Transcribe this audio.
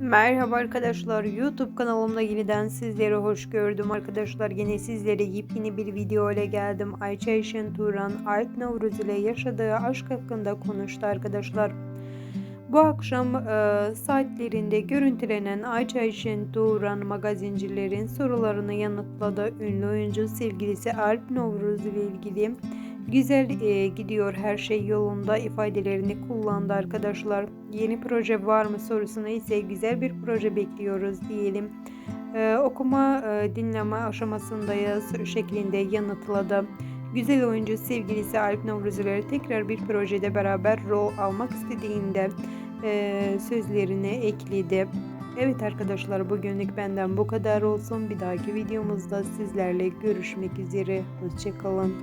Merhaba arkadaşlar YouTube kanalımda yeniden sizlere hoş gördüm. Arkadaşlar yine sizlere yepyeni bir video ile geldim. Ayça Ayşen Turan Alp Navruz ile yaşadığı aşk hakkında konuştu arkadaşlar. Bu akşam e, saatlerinde görüntülenen Ayça Ayşen Turan magazincilerin sorularını yanıtladı. Ünlü oyuncu sevgilisi Alp Navruz ile ilgili Güzel e, gidiyor her şey yolunda ifadelerini kullandı arkadaşlar. Yeni proje var mı sorusuna ise güzel bir proje bekliyoruz diyelim. E, okuma e, dinleme aşamasındayız şeklinde yanıtladı. Güzel oyuncu sevgilisi Alp Novruzler tekrar bir projede beraber rol almak istediğinde e, sözlerini ekledi. Evet arkadaşlar bugünlük benden bu kadar olsun. Bir dahaki videomuzda sizlerle görüşmek üzere. Hoşçakalın.